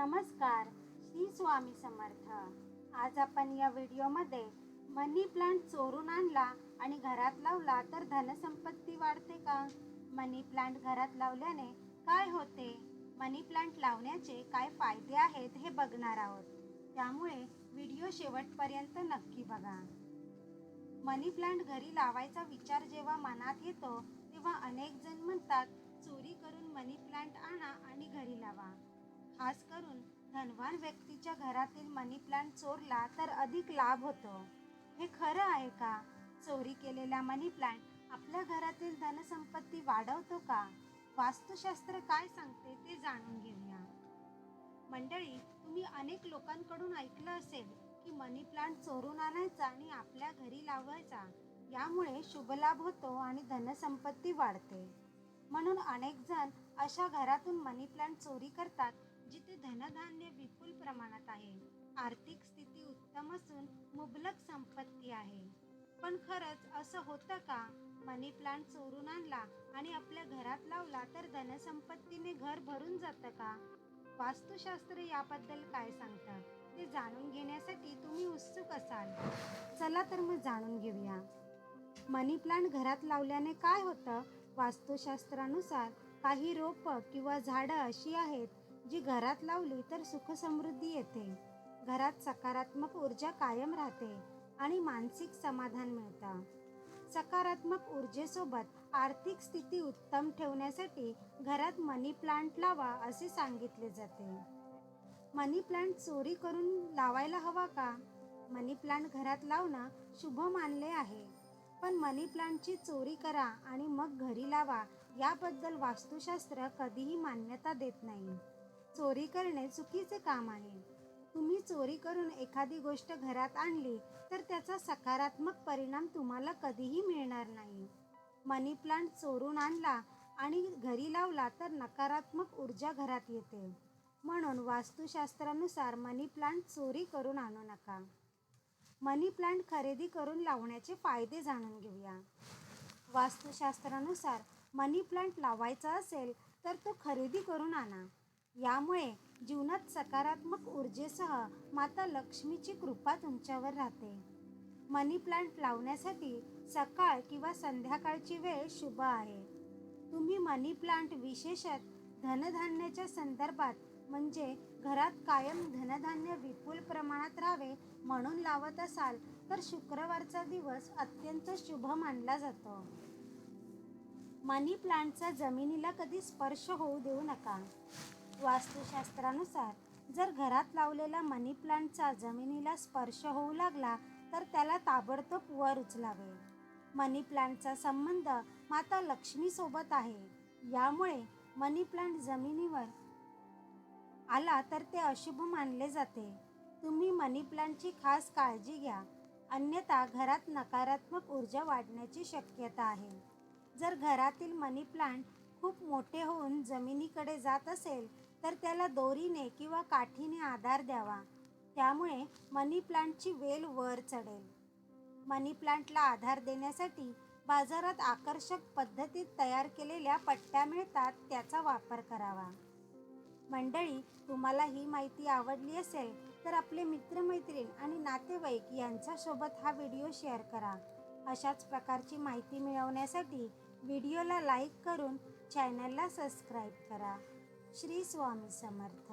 नमस्कार श्री स्वामी समर्थ. आज आपण या व्हिडिओमध्ये मनी प्लांट चोरून आणला आणि घरात लावला तर धनसंपत्ती वाढते का? मनी प्लांट घरात लावल्याने काय होते? मनी प्लांट लावण्याचे काय फायदे आहेत हे बघणार आहोत. त्यामुळे व्हिडिओ शेवटपर्यंत नक्की बघा. मनी प्लांट घरी लावायचा विचार जेव्हा मनात येतो तेव्हा अनेक जण म्हणतात चोरी करून मनी प्लांट आणा आणि घरी लावा. खास करून धनवान व्यक्तीच्या घरातील मनी प्लांट चोरला तर अधिक लाभ होतो. हे खरं आहे का? चोरी केलेला मनी प्लांट आपल्या घरातील धनसंपत्ती वाढवतो का? वास्तुशास्त्र काय सांगते ते जाणून घेऊया. मंडळी तुम्ही अनेक लोकांकडून ऐकलं असेल की मनी प्लांट चोरून आणायचा आणि आपल्या घरी लावायचा. यामुळे शुभलाभ होतो आणि धनसंपत्ती वाढते. म्हणून अनेक जण अशा घरातून मनी प्लांट चोरी करतात जिथे धनधान्य विपुल प्रमाणात आहे. आर्थिक स्थिती उत्तम असून मुबलक संपत्ती आहे. पण खरंच असं होतं का? मनी प्लांट चोरून आणला आणि आपल्या घरात लावला तर धनसंपत्तीने घर भरून जातं का? वास्तुशास्त्र याबद्दल काय सांगतात ते जाणून घेण्यासाठी तुम्ही उत्सुक असाल. चला तर मग जाणून घेऊया. मनी प्लांट घरात लावल्याने काय होतं? वास्तुशास्त्रानुसार काही रोपं किंवा झाडं अशी आहेत जी घरात लावली तर सुखसमृद्धी येते. घरात सकारात्मक ऊर्जा कायम राहते आणि मानसिक समाधान मिळतं. सकारात्मक ऊर्जेसोबत आर्थिक स्थिती उत्तम ठेवण्यासाठी घरात मनी प्लांट लावा असे सांगितले जाते. मनी प्लांट चोरी करून लावायला हवा का? मनी प्लांट घरात लावणं शुभ मानले आहे. पण मनी प्लांटची चोरी करा आणि मग घरी लावा याबद्दल वास्तुशास्त्र कधीही मान्यता देत नाही. चोरी करणे चुकीचे काम आहे. तुम्ही चोरी करून एखादी गोष्ट घरात आणली तर त्याचा सकारात्मक परिणाम तुम्हाला कधीही मिळणार नाही. मनी प्लांट चोरून आणला आणि घरी लावला तर नकारात्मक ऊर्जा घरात येते. म्हणून वास्तुशास्त्रानुसार मनी प्लांट चोरी करून आणू नका. मनी प्लांट खरेदी करून लावण्याचे फायदे जाणून घेऊया. वास्तुशास्त्रानुसार मनी प्लांट लावायचा असेल तर तो खरेदी करून आणा. यामुळे जीवनात सकारात्मक ऊर्जेसह माता लक्ष्मीची कृपा तुमच्यावर राहते. मनी प्लांट लावण्यासाठी सकाळ किंवा संध्याकाळची वेळ शुभ आहे. तुम्ही मनी प्लांट विशेषत धनधान्याच्या संदर्भात म्हणजे घरात कायम धनधान्य विपुल प्रमाणात राहावे म्हणून लावत असाल तर शुक्रवारचा दिवस अत्यंत शुभ मानला जातो. मनी प्लांटचा जमिनीला कधी स्पर्श होऊ देऊ नका. वास्तुशास्त्रानुसार जर घरात लावलेला मनी प्लांटचा जमिनीला स्पर्श होऊ लागला तर त्याला ताबडतोब वर उचलावे. मनी प्लांटचा संबंध माता लक्ष्मीसोबत आहे. यामुळे मनी प्लांट जमिनीवर आला तर ते अशुभ मानले जाते. तुम्ही मनी प्लांटची खास काळजी घ्या. अन्यथा घरात नकारात्मक ऊर्जा वाढण्याची शक्यता आहे. जर घरातील मनी प्लांट खूप मोठे होऊन जमिनीकडे जात असेल तर त्याला दोरीने किंवा काठीने आधार द्यावा. त्यामुळे मनी प्लांटची वेल वर चढेल. मनी प्लांटला आधार देण्यासाठी बाजारात आकर्षक पद्धतीत तयार केलेल्या पट्ट्या मिळतात त्याचा वापर करावा. मंडळी तुम्हाला ही माहिती आवडली असेल तर आपले मित्रमैत्रीण आणि नातेवाईक यांच्यासोबत हा व्हिडिओ शेअर करा. अशाच प्रकारची माहिती मिळवण्यासाठी व्हिडिओला लाईक करून चॅनलला सबस्क्राईब करा. श्री स्वामी समर्थ.